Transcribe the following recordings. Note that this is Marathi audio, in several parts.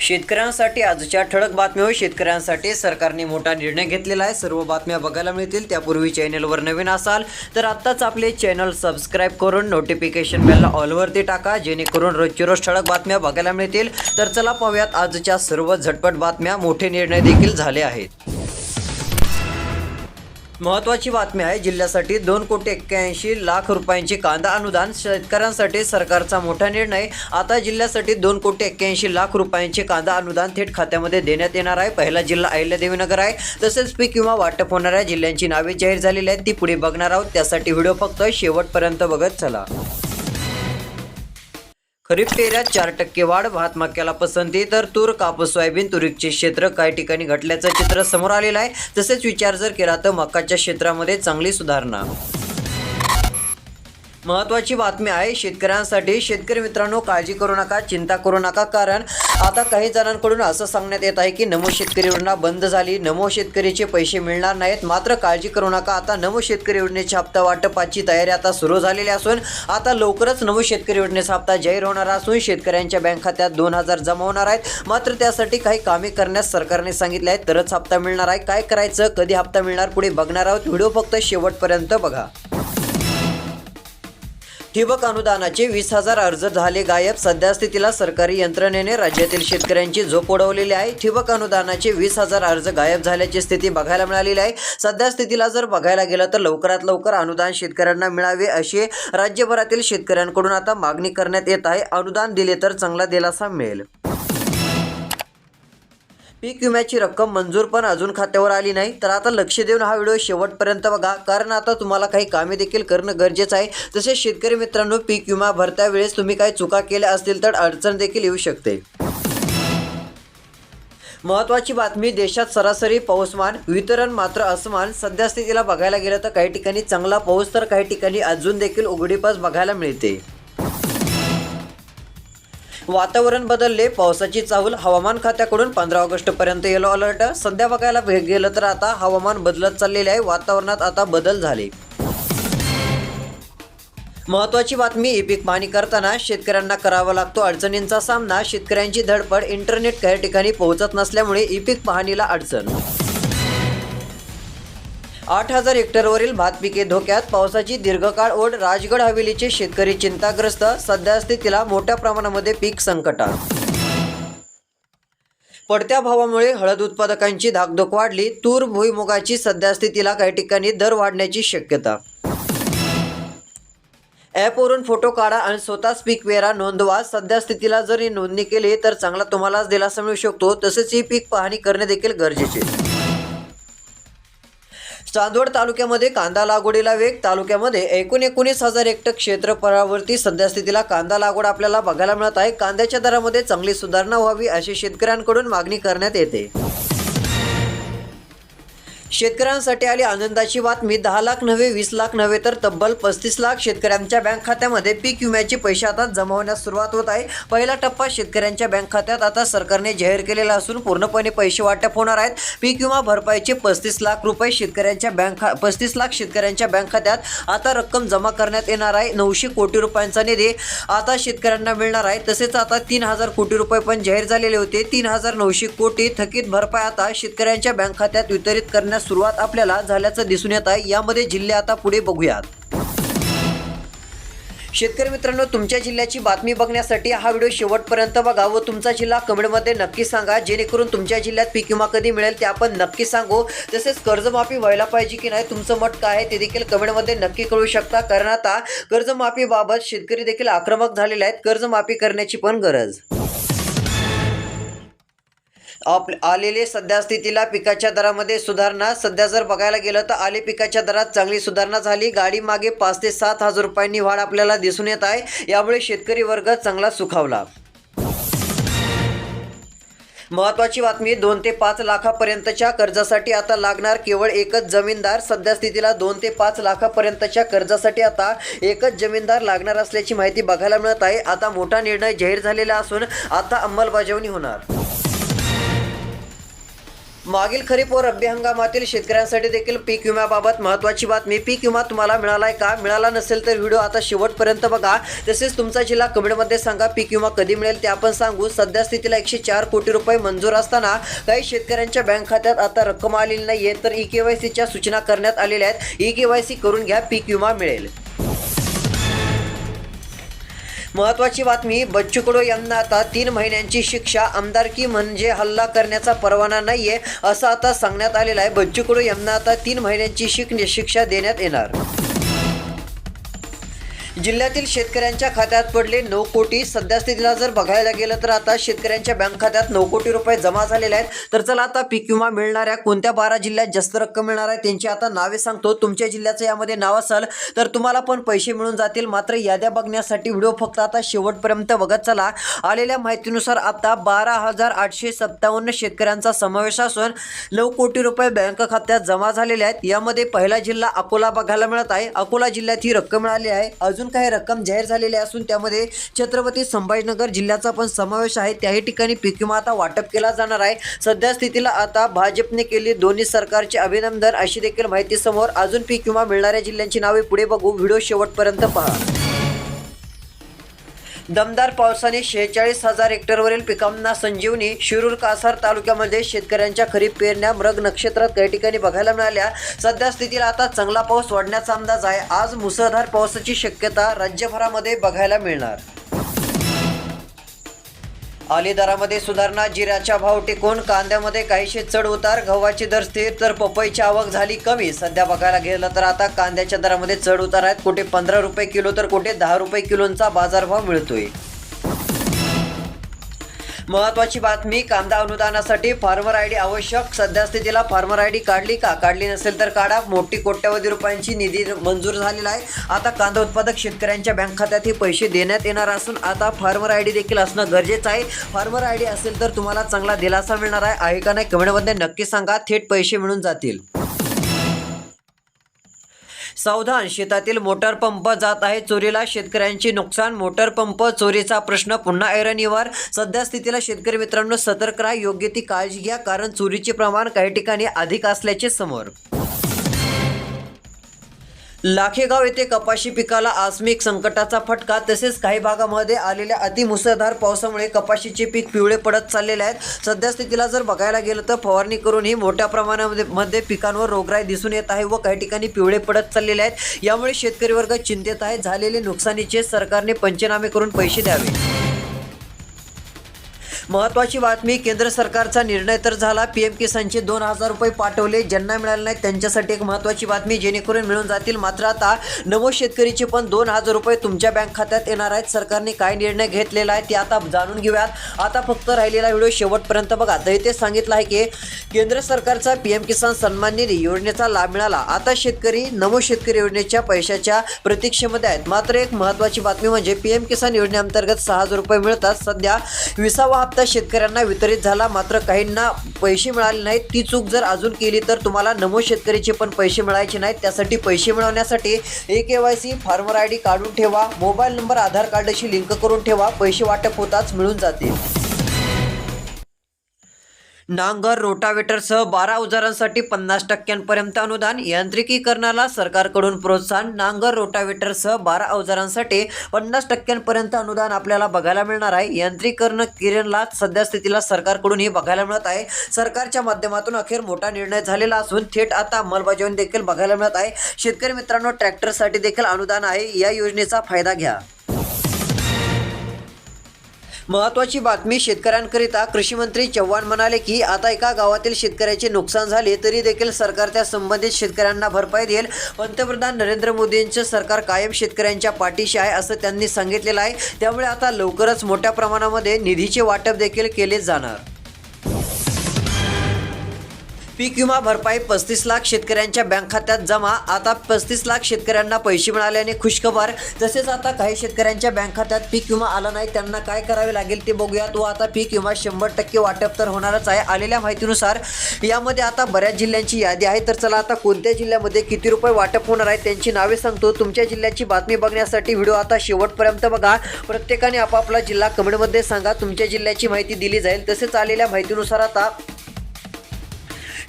शेतकऱ्यांसाठी आजच्या ठळक बातम्या शेतकऱ्यांसाठी सरकारने मोठा निर्णय घेतलेला आहे. सर्व बातम्या बघायला मिळतील. त्यापूर्वी चॅनलवर नवीन असाल तर आत्ताच आपले चॅनल सबस्क्राईब करून नोटिफिकेशन बेलला ऑलवरती टाका. जेणेकरून रोजची रोज ठळक बातम्या बघायला मिळतील. तर चला पाहूयात आजच्या सर्व झटपट बातम्या. मोठे निर्णय देखील झाले आहेत. महत्वाची बातमी आहे जिल्ह्यासाठी दोन कोटी एक्क्याऐंशी लाख रुपयांचे कांदा अनुदान शेतकऱ्यांसाठी सरकारचा मोठा निर्णय. आता जिल्ह्यासाठी दोन कोटी एक्क्याऐंशी लाख रुपयांचे कांदा अनुदान थेट खात्यामध्ये देण्यात येणार आहे. पहिला जिल्हा अहिल्यादेवीनगर आहे. तसेच पीक विमा वाटप होणाऱ्या जिल्ह्यांची नावे जाहीर झालेली आहेत. ती पुढे बघणार आहोत. त्यासाठी व्हिडिओ फक्त शेवटपर्यंत बघत चला. खरीप पेऱ्यात चार टक्के वाढ भात मक्याला पसंती. तर तूर कापूस सोयाबीन तुरीचे क्षेत्र काही ठिकाणी घटल्याचं चित्र समोर आलेलं आहे. तसेच विचार जर केला तर मकाच्या क्षेत्रामध्ये चांगली सुधारणा. महत्वाची बातमी आहे शेतकऱ्यांसाठी शेतकरी मित्रांनो काळजी करू नका चिंता करू नका कारण आता काही जणांकडून असं सांगण्यात येत आहे की नमो शेतकरी योजना बंद झाली नमो शेतकरीचे पैसे मिळणार नाहीत मात्र काळजी करू नका आता नमो शेतकरी योजनेची हप्ता वाटपाची तयारी आता सुरू झालेली असून आता लवकरच नमो शेतकरी योजनेचा हप्ता जाहीर होणार असून शेतकऱ्यांच्या बँक खात्यात दोन हजार जमा होणार आहेत मात्र त्यासाठी काही कामे करण्यास सरकारने सांगितले आहे तरच हप्ता मिळणार आहे काय करायचं कधी हप्ता मिळणार पुढे बघणार आहोत व्हिडिओ फक्त शेवटपर्यंत बघा. ठिबक अनुदानाचे वीस हजार अर्ज झाले गायब. सध्या स्थितीला सरकारी यंत्रणेने राज्यातील शेतकऱ्यांची झोप उडवलेली आहे. ठिबक अनुदानाचे वीस हजार अर्ज गायब झाल्याची स्थिती बघायला मिळालेली आहे. सध्या स्थितीला जर बघायला गेलं तर लवकरात लवकर अनुदान शेतकऱ्यांना मिळावे अशी राज्यभरातील शेतकऱ्यांकडून आता मागणी करण्यात येत आहे. अनुदान दिले तर चांगला दिलासा मिळेल. पीक विम्याची रक्कम मंजूर पण अजून खात्यावर आली नाही. तर आता लक्ष देऊन हा व्हिडिओ शेवटपर्यंत बघा कारण आता तुम्हाला काही कामे देखील करणं गरजेचं आहे. तसेच शेतकरी मित्रांनो पीक विमा भरत्या वेळेस तुम्ही काही चुका केल्या असतील तर अडचण देखील येऊ शकते. महत्वाची बातमी देशात सरासरी पाऊसमान वितरण मात्र असमान. सध्या स्थितीला बघायला गेलं तर काही ठिकाणी चांगला पाऊस तर काही ठिकाणी अजून देखील उघडीपास बघायला मिळते. वातावरण बदलले पावसाची चाहूल हवामान खात्याकडून पंधरा ऑगस्ट पर्यंत येलो अलर्ट सध्या बघायला गे- गेलं तर आता हवामान बदलत चाललेले आहे वातावरणात आता बदल झाले. महत्वाची बातमी ई पीक पाहणी करताना शेतकऱ्यांना करावा लागतो अडचणींचा सामना. शेतकऱ्यांची धडपड इंटरनेट काही ठिकाणी पोहोचत नसल्यामुळे ई पीक पाहणीला अडचण. आठ हजार हेक्टरवरील भात पिके धोक्यात. पावसाची दीर्घकाळ ओढ. राजगड हवेलीचे शेतकरी चिंताग्रस्त. सध्या स्थितीला मोठ्या प्रमाणामध्ये पीक संकटात पडत्या भावामुळे हळद उत्पादकांची धाकधूक वाढली. तूर भुईमुगाची सध्या स्थितीला काही ठिकाणी दर वाढण्याची शक्यता. ॲपवरून फोटो काढा आणि स्वतःच पीक वेरा नोंदवा. सध्या स्थितीला जर ही नोंदणी केली तर चांगला तुम्हालाच दिलासा मिळू शकतो. तसेच ही पीक पाहणी करणे देखील गरजेचे. चांदवड तालुक्यामध्ये कांदा लागवडीला वेग. तालुक्यामध्ये एकूण एकोणीस हजार हेक्टर क्षेत्रफळावरती सध्यास्थितीला कांदा लागवड आपल्याला बघायला मिळत आहे. कांद्याच्या दरामध्ये चांगली सुधारणा व्हावी अशी शेतकऱ्यांकडून मागणी करण्यात येते. शेतकऱ्यांसाठी आली आनंदाची बातमी दहा लाख नव्हे वीस लाख नव्हे तर तब्बल पस्तीस लाख शेतकऱ्यांच्या बँक खात्यामध्ये पीक विम्याचे पैसे आता जमवण्यास सुरुवात होत आहे. पहिला टप्पा शेतकऱ्यांच्या बँक खात्यात आता सरकारने जाहीर केलेला असून पूर्णपणे पैसे वाटप होणार आहेत. पीक विमा भरपाईचे पस्तीस लाख रुपये शेतकऱ्यांच्या बँक खा पस्तीस लाख शेतकऱ्यांच्या बँक खात्यात आता रक्कम जमा करण्यात येणार आहे. नऊशे कोटी रुपयांचा निधी आता शेतकऱ्यांना मिळणार आहे. तसेच आता तीन हजार कोटी रुपये पण जाहीर झालेले होते. तीन हजार नऊशे कोटी थकीत भरपाई आता शेतकऱ्यांच्या बँक खात्यात वितरित करण्यास सुरुवात आपल्याला झाल्याचं दिसून येत आहे. यामध्ये जिल्हे आता पुढे बघूयात. शेतकरी मित्रांनो तुमच्या जिल्ह्याची बातमी बघण्यासाठी हा व्हिडिओ शेवटपर्यंत बघा व तुमचा जिल्हा कमेंटमध्ये नक्की सांगा. जेणेकरून तुमच्या जिल्ह्यात पीक विमा कधी मिळेल ते आपण नक्की सांगू. तसेच कर्जमाफी व्हायला पाहिजे की नाही तुमचं मत काय आहे ते देखील कमेंटमध्ये नक्की कळू शकता. कारण आता कर्जमाफीबाबत शेतकरी देखील आक्रमक झालेले आहेत. कर्जमाफी करण्याची पण गरज. आप आलेले सध्या स्थितीला पिकाच्या दरामध्ये सुधारणा. सध्या जर बघायला गेलं तर आले पिकाच्या दरात चांगली सुधारणा झाली. गाडी मागे पाच ते सात हजार रुपयांनी वाढ आपल्याला दिसून येत आहे. यामुळे शेतकरी वर्ग चांगला सुखावला. महत्वाची बातमी दोन ते पाच लाखापर्यंतच्या कर्जासाठी आता लागणार केवळ एकच जमीनदार. सध्या स्थितीला दोन ते पाच लाखापर्यंतच्या कर्जासाठी आता एकच जमीनदार लागणार असल्याची माहिती बघायला मिळत आहे. आता मोठा निर्णय जाहीर झालेला असून आता अंमलबजावणी होणार. मागील खरीप व रब्बी हंगामातील शेतकऱ्यांसाठी देखील पीक विम्याबाबत महत्त्वाची बातमी. पीक विमा तुम्हाला मिळालाय का? मिळाला नसेल तर व्हिडिओ आता शेवटपर्यंत बघा. तसेच तुमचा जिल्हा कमेंटमध्ये सांगा पीक विमा कधी मिळेल ते आपण सांगू. सध्या स्थितीला एकशे चार कोटी रुपये मंजूर असताना काही शेतकऱ्यांच्या बँक खात्यात आता रक्कम आलेली नाहीये तर ई के वाय सीच्या सूचना करण्यात आलेल्या आहेत. ई के वाय सी करून घ्या पीक विमा मिळेल. महत्वाची बातमी बच्चू कडू यांना आता तीन महिन्यांची शिक्षा आमदारकी म्हणजे हल्ला करण्याचा परवाना नाही आहे असं आता सांगण्यात आलेलं आहे. बच्चू कडू यांना आता तीन महिन्यांची शिक शिक्षा देण्यात येणार. जिल्ह्यातील शेतकऱ्यांच्या खात्यात पडले नऊ कोटी. सध्या स्थितीला जर बघायला गेलं तर आता शेतकऱ्यांच्या बँक खात्यात नऊ कोटी रुपये जमा झालेले आहेत. तर चला आता पीक विमा मिळणाऱ्या कोणत्या बारा जिल्ह्यात जास्त रक्कम मिळणार आहे त्यांची आता नावे सांगतो. तुमच्या जिल्ह्याचं यामध्ये नाव असाल तर तुम्हाला पण पैसे मिळून जातील. मात्र याद्या बघण्यासाठी व्हिडिओ फक्त आता शेवटपर्यंत बघत चला. आलेल्या माहितीनुसार आता बारा हजार आठशे सत्तावन्न शेतकऱ्यांचा समावेश असून नऊ कोटी रुपये बँक खात्यात जमा झालेले आहेत. यामध्ये पहिला जिल्हा अकोला बघायला मिळत आहे. अकोला जिल्ह्यात ही रक्कम मिळाली आहे. अजून काही रक्कम जाहीर झालेली असून त्यामध्ये छत्रपती संभाजीनगर जिल्ह्याचा पण समावेश आहे. त्याही ठिकाणी पीक विमा आता वाटप केला जाणार आहे. सध्या स्थितीला आता भाजपने केली दोन्ही सरकारचे अभिनंदन अशी देखील माहिती समोर अजून पीक विमा मिळणाऱ्या जिल्ह्यांची नावे पुढे बघू. व्हिडिओ शेवटपर्यंत पहा. दमदार पावसाने शेहेचाळीस हजार हेक्टरवरील पिकांना संजीवनी शिरूर कासार तालुक्यामध्ये शेतकऱ्यांच्या खरीप पेरण्या मृग नक्षत्रात काही ठिकाणी बघायला मिळाल्या. सध्या स्थितीला आता चांगला पाऊस वाढण्याचा अंदाज आहे. आज मुसळधार पावसाची शक्यता राज्यभरामध्ये बघायला मिळणार. आली दरामध्ये सुधारणा जिऱ्याचा भाव टिकून कांद्यामध्ये काहीशे चढ उतार गव्हाची दर स्थिर तर पपईची आवक झाली कमी. सध्या बघायला गेलं तर आता कांद्याच्या दरामध्ये चढ उतार आहेत. कुठे पंधरा रुपये किलो तर कुठे दहा रुपये किलोंचा बाजारभाव मिळतोय. महत्वाची बातमी कांदा अनुदानासाठी फार्मर आय डी आवश्यक. सध्या स्थितीला फार्मर आय डी काढली का? काढली नसेल तर काढा. मोठी कोट्यवधी रुपयांची निधी मंजूर झालेला आहे. आता कांदा उत्पादक शेतकऱ्यांच्या बँक खात्यात हे पैसे देण्यात येणार असून आता फार्मर आय डी देखील असणं गरजेचं आहे. फार्मर आय डी असेल तर तुम्हाला चांगला दिलासा मिळणार आहे. आहे का नाही कमेंटमध्ये नक्की सांगा. थेट पैसे मिळून जातील. सावधान शेतातील मोटर पंप जात आहे. चोरीला शेतकऱ्यांची नुकसान. मोटर पंप चोरीचा प्रश्न पुन्हा ऐरणीवर. सध्या स्थितीला शेतकरी मित्रांनो सतर्क राहा. योग्य ती काळजी घ्या कारण चोरीचे प्रमाण काही ठिकाणी अधिक असल्याचे समोर. लाखेगाव येथे कपाशी पिकाला आस्मिक संकटाचा फटका. तसेच काही भागामध्ये आलेल्या अतिमुसळधार पावसामुळे कपाशीचे पीक पिवळे पडत चाललेले आहेत. सध्या स्थितीला जर बघायला गेलं तर फवारणी करूनही मोठ्या प्रमाणामध्ये मध्ये पिकांवर रोगराई दिसून येत आहे व काही ठिकाणी पिवळे पडत चाललेले आहेत. यामुळे शेतकरी वर्ग चिंतेत आहे. झालेले नुकसानीचे सरकारने पंचनामे करून पैसे द्यावे. महत्वाची बातमी केंद्र सरकारचा निर्णय तर झाला. पी एम किसानचे दोन हजार रुपये पाठवले. ज्यांना मिळाले नाहीत त्यांच्यासाठी एक महत्वाची बातमी जेणेकरून मिळून जातील. मात्र आता नमो शेतकरीचे पण दोन हजार रुपये तुमच्या बँक खात्यात येणार आहेत. सरकारने काय निर्णय घेतलेला आहे ते आता जाणून घेऊयात. आता फक्त राहिलेला व्हिडिओ शेवटपर्यंत बघा. तर इथे सांगितलं आहे की केंद्र सरकारचा पी एम किसान सन्मान निधी योजनेचा लाभ मिळाला. आता शेतकरी नमो शेतकरी योजनेच्या पैशाच्या प्रतीक्षेमध्ये आहेत. मात्र एक महत्वाची बातमी म्हणजे पी एम किसान योजनेअंतर्गत सहा हजार रुपये मिळतात. सध्या विसावा हप्ता शेतकऱ्यांना वितरित झाला मात्र काहींना पैसे मिळाले नाहीत. ती चूक जर अजून केली तर तुम्हाला नमो शेतकरीचे पण पैसे मिळायचे नाहीत. त्यासाठी पैसे मिळवण्यासाठी A K Y C farmer I D काढून ठेवा मोबाईल नंबर आधार कार्डशी लिंक करून ठेवा पैसे वाटप होताच मिळून जातील. नांगर रोटावेटरसह बारा अवजारांसाठी पन्नास टक्क्यांपर्यंत अनुदान. यांत्रिकीकरणाला सरकारकडून प्रोत्साहन. नांगर रोटावेटरसह बारा अवजारांसाठी पन्नास टक्क्यांपर्यंत अनुदान आपल्याला बघायला मिळणार आहे. यांत्रिकरण किरणला सध्या स्थितीला सरकारकडून हे बघायला मिळत आहे. सरकारच्या माध्यमातून अखेर मोठा निर्णय झालेला असून थेट आता अंमलबजावणी देखील बघायला मिळत आहे. शेतकरी मित्रांनो ट्रॅक्टरसाठी देखील अनुदान आहे. या योजनेचा फायदा घ्या. महत्वाची बातमी शेतकऱ्यांकरिता. कृषी मंत्री चव्हाण म्हणाले की आता एका गावातील शेतकऱ्याचे नुकसान झाले तरी देखील सरकार त्या संबंधित शेतकऱ्यांना भरपाई देईल. पंतप्रधान नरेंद्र मोदींचं सरकार कायम शेतकऱ्यांच्या पाठीशी आहे असं त्यांनी सांगितलेलं आहे. त्यामुळे आता लवकरच मोठ्या प्रमाणामध्ये निधीचे वाटप देखील केले जाणार. पीक विमा भरपाई पस्तीस लाख शेतकऱ्यांच्या बँक खात्यात जमा. आता पस्तीस लाख शेतकऱ्यांना पैसे मिळाल्याने खुशखबर. तसेच आता काही शेतकऱ्यांच्या बँक खात्यात पीक विमा आला नाही. त्यांना काय करावे लागेल ते बघूयात. व आता पीक विमा शंभर टक्के वाटप तर होणारच आहे. आलेल्या माहितीनुसार यामध्ये आता बऱ्याच जिल्ह्यांची यादी आहे. तर चला आता कोणत्या जिल्ह्यामध्ये किती रुपये वाटप होणार आहे त्यांची नावे सांगतो. तुमच्या जिल्ह्याची बातमी बघण्यासाठी व्हिडिओ आता शेवटपर्यंत बघा. प्रत्येकाने आपापला जिल्हा कमेंटमध्ये सांगा. तुमच्या जिल्ह्याची माहिती दिली जाईल. तसेच आलेल्या माहितीनुसार आता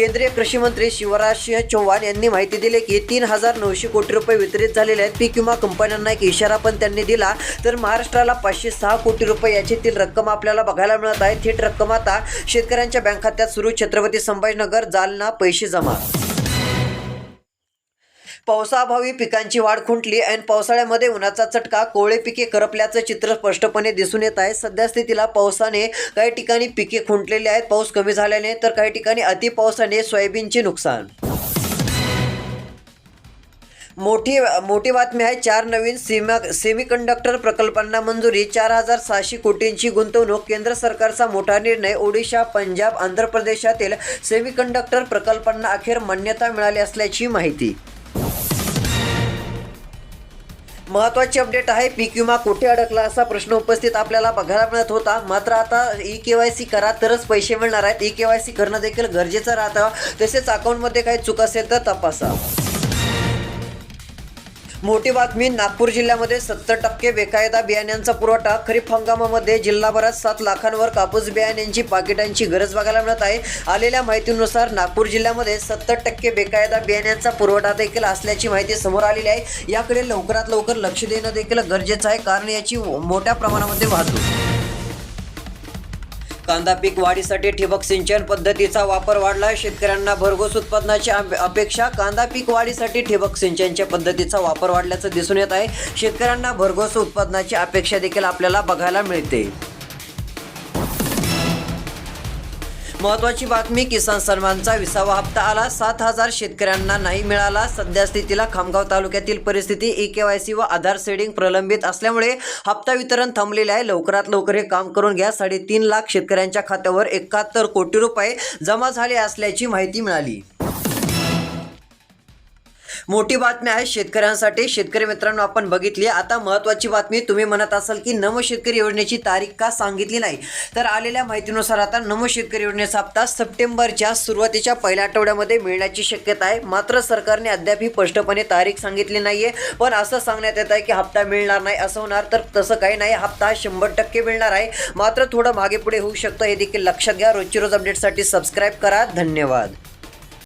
केंद्रीय कृषी मंत्री शिवराज सिंह चौहान यांनी माहिती दिली की तीन हजार नऊशे कोटी रुपये वितरित झालेले आहेत. पीक विमा कंपन्यांना एक इशारा पण त्यांनी दिला. तर महाराष्ट्राला पाचशे सहा कोटी रुपये याच्यातील रक्कम आपल्याला बघायला मिळत आहे. थेट रक्कम आता शेतकऱ्यांच्या बँक खात्यात सुरू. छत्रपती संभाजीनगर जालना पैसे जमा. पावसाअभावी पिकांची वाढ खुंटली आणि पावसाळ्यामध्ये उन्हाचा चटका कोवळे पिके करपल्याचं चित्र स्पष्टपणे दिसून येत आहे. सध्या स्थितीला पावसाने काही ठिकाणी पिके खुंटलेली आहेत. पाऊस कमी झाल्याने तर काही ठिकाणी अति पावसाने सोयाबीनचे नुकसान. मोठी मोठी बातमी आहे चार नवीन सीमा सेमीकंडक्टर प्रकल्पांना मंजुरी चार हजार सहाशे कोटींची गुंतवणूक केंद्र सरकारचा मोठा निर्णय ओडिशा पंजाब आंध्र प्रदेशातील सेमीकंडक्टर प्रकल्पांना अखेर मान्यता मिळाली असल्याची माहिती. महत्वाची अपडेट आहे. पीक विमा कुठे अडकला असा प्रश्न उपस्थित आपल्याला बघायला मिळत होता. मात्र आता ई के वाय सी करा तरच पैसे मिळणार आहेत. ई के वाय सी करणं देखील गरजेचं राहतं. तसेच अकाउंटमध्ये काही चूक असेल तर तपासा. मोठी बातमी नागपूर जिल्ह्यामध्ये सत्तर टक्के बेकायदा बियाण्यांचा पुरवठा. खरीप हंगामामध्ये जिल्हाभरात सात लाखांवर कापूस बियाण्यांची पाकिटांची गरज बघायला मिळत आहे. आलेल्या माहितीनुसार नागपूर जिल्ह्यामध्ये सत्तर टक्के बेकायदा बियाण्यांचा पुरवठा देखील असल्याची माहिती समोर आलेली आहे. याकडे लवकरात लवकर लक्ष देणं देखील गरजेचं आहे. कारण याची मोठ्या प्रमाणामध्ये वाहतूक कांदा पीक वाढीसाठी ठिबक सिंचन पद्धतीचा वापर वाढला. शेतकऱ्यांना भरघोस उत्पादनाची अप- अपेक्षा. कांदा पीक वाढीसाठी ठिबक सिंचनच्या पद्धतीचा वापर वाढल्याचं दिसून येत आहे. शेतकऱ्यांना भरघोस उत्पादनाची अपेक्षा देखील आपल्याला बघायला मिळते. महत्वाची बातमी किसान सन्मानचा विसावा हप्ता आला. सात हजार शेतकऱ्यांना नाही मिळाला. सध्या स्थितीला खामगाव तालुक्यातील परिस्थिती ई के वाय सी व आधार सेडिंग प्रलंबित असल्यामुळे हप्ता वितरण थांबलेले आहे. लवकरात लवकर हे काम करून घ्या. साडेतीन लाख शेतकऱ्यांच्या खात्यावर एकाहत्तर कोटी रुपये जमा झाले असल्याची माहिती मिळाली. मोठी बातमी आहे शेतकऱ्यांसाठी. शेतकरी मित्रांनो आपण बघितली आता महत्त्वाची बातमी तुम्ही म्हणत असाल की नमो शेतकरी योजनेची तारीख का सांगितली नाही? तर आलेल्या माहितीनुसार आता नमो शेतकरी योजनेचा हप्ता सप्टेंबरच्या सुरुवातीच्या पहिल्या आठवड्यामध्ये मिळण्याची शक्यता आहे. मात्र सरकारने अद्याप ही स्पष्टपणे तारीख सांगितली नाही आहे पण असं सांगण्यात येत आहे की हप्ता मिळणार नाही असं होणार तर तसं काही नाही. हप्ता हा शंभर टक्के मिळणार आहे. मात्र थोडं मागे पुढे होऊ शकतं हे देखील लक्षात घ्या. रोजची रोज अपडेटसाठी सबस्क्राईब करा. धन्यवाद.